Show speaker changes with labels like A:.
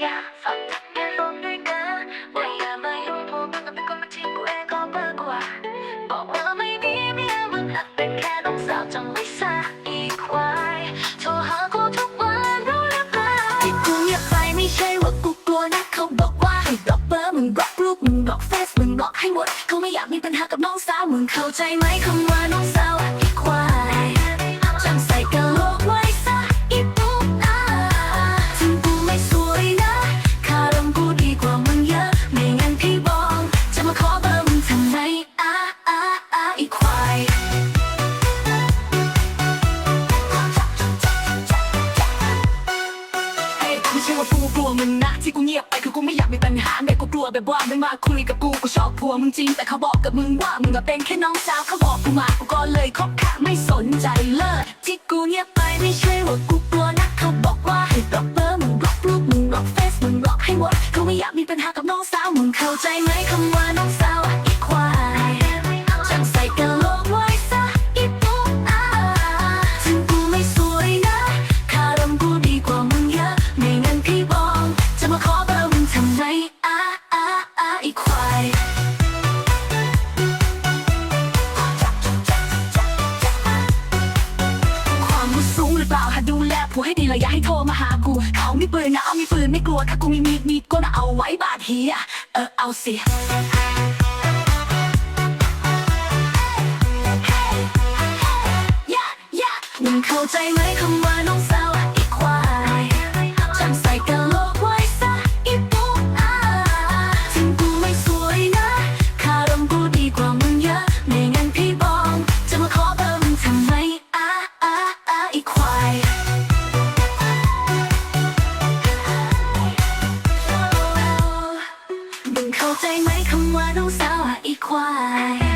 A: อย่าฟังทำงานรวมด้วยกันว่าอย่ามายุ่งพูดมันก็เป็นคนมาทิ้งกูเองก็เบื่อกว่า บอกว่าไม่มีเมียมึงหักเป็นแค่น้องสาวจังไม่ซะอีควายโทรหากูทุกวันรู้หรือเปล่าที่กูเงียบไปไม่ใช่ว่ากูกลัวนะเขาบอกว่าให้บล็อกเบอร์มึงบล็อกรูปมึงบล็อกเฟซมึงบล็อกให้หมดเขาไม่อยากมีปัญหากับน้องสาวมึงเข้าใจไหมคำว่าน้องสาว ช่ว่ากูกลัวมึงนะที่กูเงียบไปคือกูไม่อยากมีปัญหาแม่กูกลัวแบบว่าไม่มาคุยกับกูกูชอบผัวมึงจริงแต่เขาบอกกับมึงว่ามึงก็เป็นแค่น้องสาวเขาบอกกูมากูก็เลยคบค่ะไม่สนใจเลิกที่กูเงียบไปไม่ใช่ว่ากูกลัวนะเขาบอกว่าให้บล็อกเบอร์มึงบล็อกรูปมึงบล็อกเฟซมึงบล็อกให้หมดเขาไม่อยากมีปัญหากับน้องสาวมึงเข้าใจไหมคำว่าน้องสาว อีควายความรู้สูงหรือเปล่าหาดูแลผัวให้ดีเลยอย่าให้โทรมาหากู เขามีปืนนะเอามีปืนไม่กลัวถ้ากูมีมีดมีดก็นะเอาไว้บาดเฮียเออเอาสิย่าย่ามึงเข้าใจไหมคำว่าน้องสาว มึงเข้าใจไหมคำว่าน้องสาวอีควาย